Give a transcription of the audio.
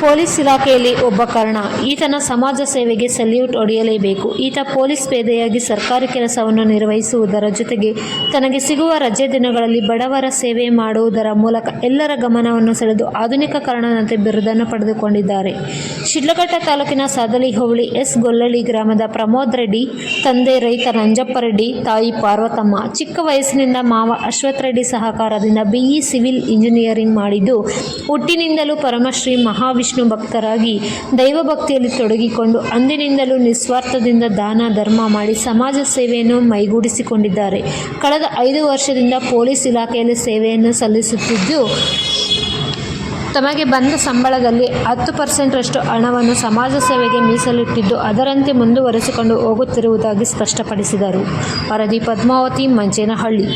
Police ಇಲಾಖೆಯಲ್ಲಿ ಒಬ್ಬ ಕರ್ಣ. ಈತನ ಸಮಾಜ ಸೇವೆಗೆ ಸಲ್ಯೂಟ್ ಹೊಡೆಯಲೇಬೇಕು. ಈತ ಪೊಲೀಸ್ ಪೇದೆಯಾಗಿ ಸರ್ಕಾರಿ ಕೆಲಸವನ್ನು ನಿರ್ವಹಿಸುವುದರ ಜೊತೆಗೆ ತನಗೆ ಸಿಗುವ ರಜೆ ದಿನಗಳಲ್ಲಿ ಬಡವರ ಸೇವೆ ಮಾಡುವುದರ ಮೂಲಕ ಎಲ್ಲರ ಗಮನವನ್ನು ಸೆಳೆದು ಆಧುನಿಕ ಕರ್ಣನಂತೆ ಬಿರುದನ್ನು ಪಡೆದುಕೊಂಡಿದ್ದಾರೆ. ಶಿಡ್ಲಘಟ್ಟ ತಾಲೂಕಿನ ಸಾದಲಿ ಹೋಬಳಿ ಎಸ್ ಗೊಲ್ಲಳ್ಳಿ ಗ್ರಾಮದ ಪ್ರಮೋದ್ ರೆಡ್ಡಿ, ತಂದೆ ರೈತ ನಂಜಪ್ಪ ರೆಡ್ಡಿ, ತಾಯಿ ಪಾರ್ವತಮ್ಮ, ಚಿಕ್ಕ ವಯಸ್ಸಿನಿಂದ ಮಾವ ಅಶ್ವಥ್ ರೆಡ್ಡಿ ಸಹಕಾರದಿಂದ ಬಿಇ ಸಿವಿಲ್ ಇಂಜಿನಿಯರಿಂಗ್ ಮಾಡಿದ್ದು, ಹುಟ್ಟಿನಿಂದಲೂ ಪರಮಶ್ರೀ ಮಹಾವಿಷ್ಣು ಭಕ್ತರಾಗಿ ದೈವಭಕ್ತಿಯಲ್ಲಿ ತೊಡಗಿಕೊಂಡು ಅಂದಿನಿಂದಲೂ ನಿಸ್ವಾರ್ಥದಿಂದ ದಾನ, ಧರ್ಮ ಮಾಡಿ ಸಮಾಜ ಸೇವೆಯನ್ನು ಮೈಗೂಡಿಸಿಕೊಂಡಿದ್ದಾರೆ. ಕಳೆದ ಐದು ವರ್ಷದಿಂದ ಪೊಲೀಸ್ ಇಲಾಖೆಯಲ್ಲಿ ಸೇವೆಯನ್ನು ಸಲ್ಲಿಸುತ್ತಿದ್ದು, ತಮಗೆ ಬಂದ ಸಂಬಳದಲ್ಲಿ ಹತ್ತು ಪರ್ಸೆಂಟರಷ್ಟು ಹಣವನ್ನು ಸಮಾಜ ಸೇವೆಗೆ ಮೀಸಲಿಟ್ಟಿದ್ದು, ಅದರಂತೆ ಮುಂದುವರೆಸಿಕೊಂಡು ಹೋಗುತ್ತಿರುವುದಾಗಿ ಸ್ಪಷ್ಟಪಡಿಸಿದರು. ವರದಿ ಪದ್ಮಾವತಿ ಮಂಚೇನಹಳ್ಳಿ